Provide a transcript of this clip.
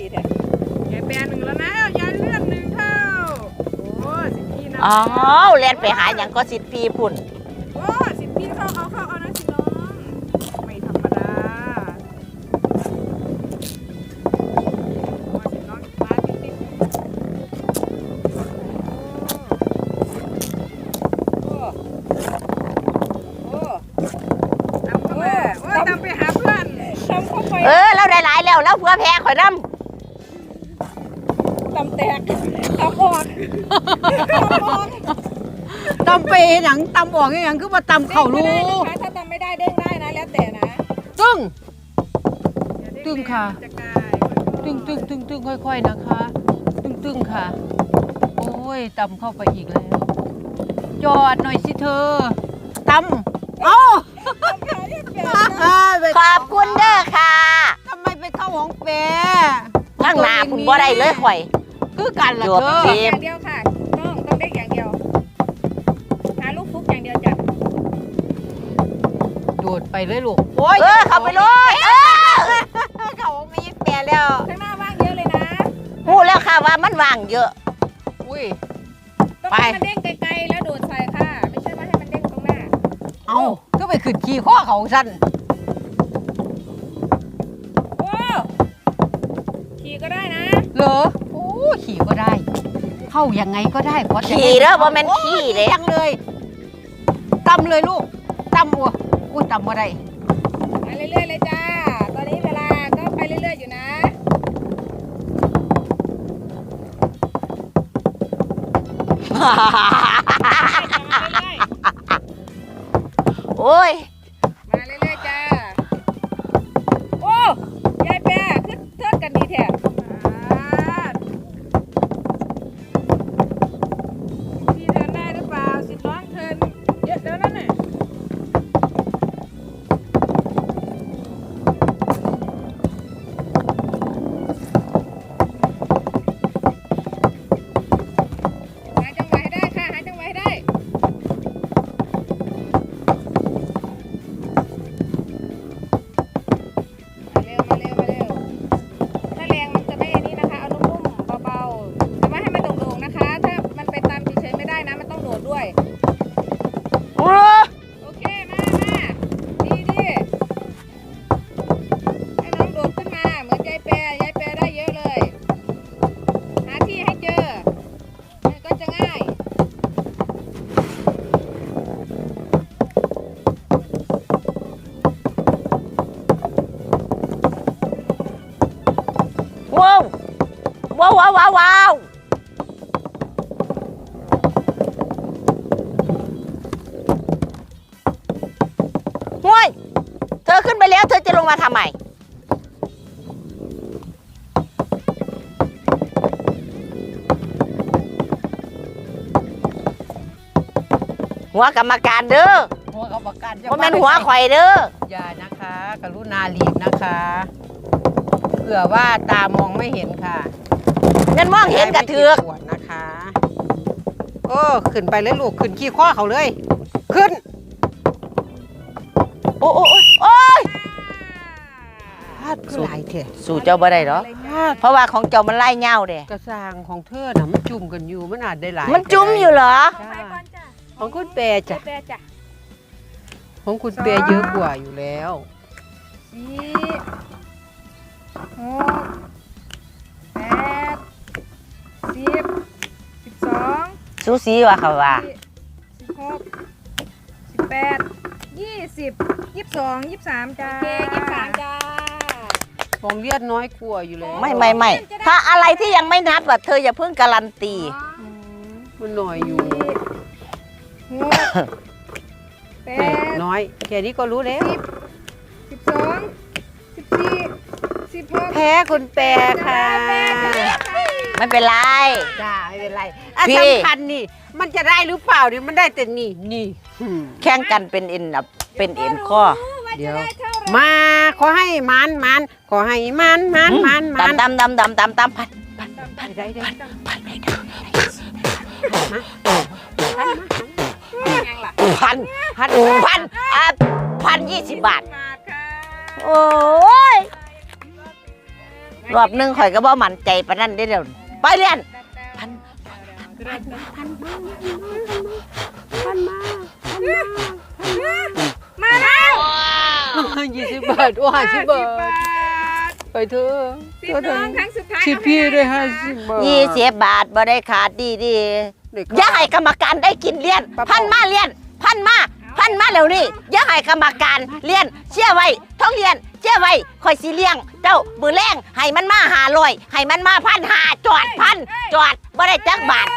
ดีแท้ยายแปรหนึ่งแล้วนะยายเลื่อนหนึ่งเท่าโอ้สิบพี่นะอ้าวเล่นไปหาหยังก็สิทธิ์พี่พุ่นโอ้สิบพี่เข้าเอาเข้าเอานะสิน้องไม่ธรรมดาโอ้สิน้องมาติดติดโอ้โอ้ตำเข้ามาโอ้ตำไปหาเพื่อนตำเข้าไป เออเราได้หลายแล้วแล้วเพื่อแพ้ข่อยน้ต ตำออกตำออกตำไปเฮ็ดหยังตำออกเฮ็ดหยังคือว่าตำเข่ารู้ด้งไม่ได้นะคะถ้าตำไม่ได้เด้งได้นะแล้วแต่นะตึ้งอย่าเด้ตึ้งค่ะแรงมันจะกลายตึ้งตึ้งตึ้งตึ้งค่อย ๆนะคะ ตึ้งตึ้งค่ะ โอ้ยตำเข้าไปอีกแล้ว จอดหน่อยสิเธอตำเอ้าตำขาเรียกแปลกนะำขอบคุณเด้อค่ะ ทำไมไปเข้าห้องแปร ข้างหน้าคุณบ่ได้เลยข่อย คือกันล่ะจวบเธอเกอย่างเดียวค่ะ ต้องต้องเด้งอย่างเดียวหาลูกฟุกอย่างเดียวจ้ะโดดไปเลยลูกโอ้ยเออเข้าไปเลยเออเข้าห้องไม่ยิงแปรแล้วข้างหน้าว่างเยอะเลยนะพูดแล้วค่ะว่ามันว่างเยอะ อุ้ยต้องไปให้มันเด้งไกลๆแล้วโดดใส่ค่ะ ไม่ใช่ว่าให้มันเด้งตรงหน้า เอ้าก็ไปขึ้นขี่ข้อเขาสั้นโอ้ขี่ก็ได้นะเหรอโอ้ ขี่ก็ได้ เข้ายังไงก็ได้เพราะจะขี่เด้อบ่แม่นขี่เด้ยังเลยตำเลยลูกตำอัวอุ้ยตำบ่ได้ไปเรื่อยๆเลยจ้า ตอนนี้เวลาก็ไปเรื่อยๆอยู่นะโว้าวว้าวว้าวว้าวว้าวห้วยเธอขึ้นไปแล้ว เธอจะลงมาทำไมหัวกรรมการเด้อหัวกรรมการจะว่าแม่นหัวข่อยเด้ออย่านะคะ กรุณาหลีกนะคะ เผื่อว่าตามองไม่เห็นค่ะเงินมองเห็นกระเถือกปวดนะคะ โอ้ขึ้นไปเลยลูกขึ้นขี้ข้อเขาเลย ขึ้น โอ้โอ้โอ้โอ้ยพลาดคือหลายเถอะสู่เจ้าบ่ได้เหรอพลาดเพราะว่าของเจ้ามันไล่เง่าเด้กระซางของเธอน่ะมันจุ่มกันอยู่มันอาจได้หลายมันจุ้มอยู่เหรอของใครก่อนจ้ะของคุณเปรจ้ะแปรจ้ะของคุณเปรเยอะกว่าอยู่แล้วสี่ หกแปดสิบสิบสองสูสีว่าเขาว่าสิบหกสิบแปดยี่สิบยี่สิบสองยี่สิบสามจ้าโอเคยี่สิบสามจ้าของเลียดน้อยกลัวอยู่แล้วไม่ไม่ไม่ถ้าอะไรที่ยังไม่นับว่าเธออย่าเพิ่งการันตีอืมมันหน่อยอยู่หกแปแม่ดน้อยแค่นี้ก็รู้แล้วสิบสองสิบสี่ สิบหกแพ้คุณแปรค่ะ ไม่เป็นไร จ้าไม่เป็นไรอะพี่ สำคัญนี่ มันจะได้หรือเปล่าเนี่ยมันได้แต่นี่นี่อืมแข่งกันเป็นเอ็นน่ะเป็นเอ็นข้อเดี๋ยวมาขอให้มันมันขอให้มันมันมันมัตานมตามตามตามตามตามพันได้ได้พันไม่ได้ยังล่ะพันพันพันอะพันยี่สิบบาทบาทค่ะโอ้ยมา รอบหนึงข่อยก็บ่มั่นใจปานนั้นได้อเดี๋ยวนี้ไปเรียนพันมาแล้วยี่สิบบาทโอ้ห้าสิบบาทไปเถอะสิบน้องครั้งสุดท้ายชิดพี่ได้ห้าสิบบาทยี่สิบบาทบ่ได้ขาดดีดีเด็กๆอย่าให้กรรมการได้กินเลี้ยน พันมาเลี้ยน พันมาพันมาเร็วนี่อย่าให้กรรมการเลี้ยนเชื่อไว้ท้องเลี้ยนเชื่อไว้คอยสิเลี้ยง เจ้ามือแรงให้มันมาหาลอยให้มันมาพันหาจอดพันจอดบ่ได้จักบาท